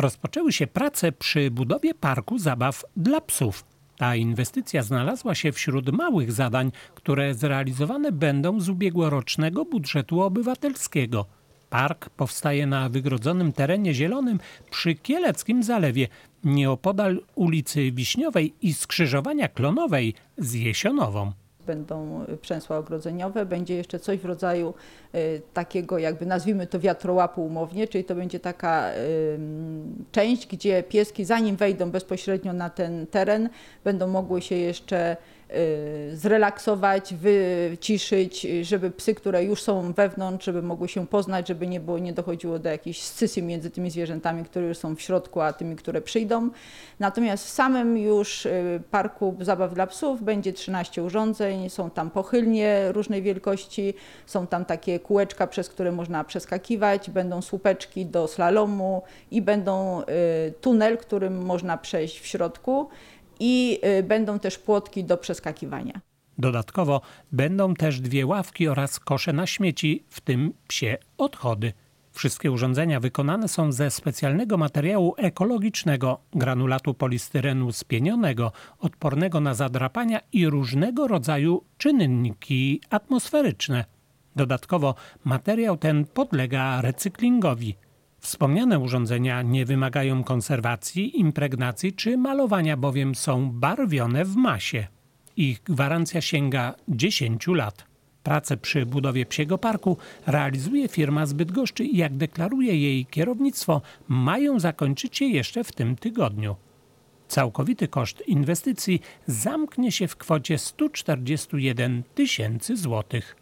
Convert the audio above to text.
rozpoczęły się prace przy budowie parku zabaw dla psów. Ta inwestycja znalazła się wśród małych zadań, które zrealizowane będą z ubiegłorocznego budżetu obywatelskiego. Park powstaje na wygrodzonym terenie zielonym przy Kieleckim Zalewie, nieopodal ulicy Wiśniowej i skrzyżowania Klonowej z Jesionową będą przęsła ogrodzeniowe, będzie jeszcze coś w rodzaju y, takiego jakby nazwijmy to wiatrołapu umownie, czyli to będzie taka część, gdzie pieski zanim wejdą bezpośrednio na ten teren, będą mogły się jeszcze Y, zrelaksować, wyciszyć, żeby psy, które już są wewnątrz, żeby mogły się poznać, żeby nie, było, nie dochodziło do jakiejś scysji między tymi zwierzętami, które już są w środku, a tymi, które przyjdą. Natomiast w samym już y, parku zabaw dla psów będzie 13 urządzeń, są tam pochylnie różnej wielkości, są tam takie kółeczka, przez które można przeskakiwać, będą słupeczki do slalomu i będą y, tunel, którym można przejść w środku i y, będą też płotki do przeskakiwania. Dodatkowo będą też dwie ławki oraz kosze na śmieci, w tym psie odchody. Wszystkie urządzenia wykonane są ze specjalnego materiału ekologicznego, granulatu polistyrenu spienionego, odpornego na zadrapania i różnego rodzaju czynniki atmosferyczne. Dodatkowo materiał ten podlega recyklingowi. Wspomniane urządzenia nie wymagają konserwacji, impregnacji czy malowania, bowiem są barwione w masie. Ich gwarancja sięga 10 lat. Prace przy budowie psiego parku realizuje firma z Bydgoszczy i jak deklaruje jej kierownictwo, mają zakończyć się jeszcze w tym tygodniu. Całkowity koszt inwestycji zamknie się w kwocie 141 tysięcy złotych.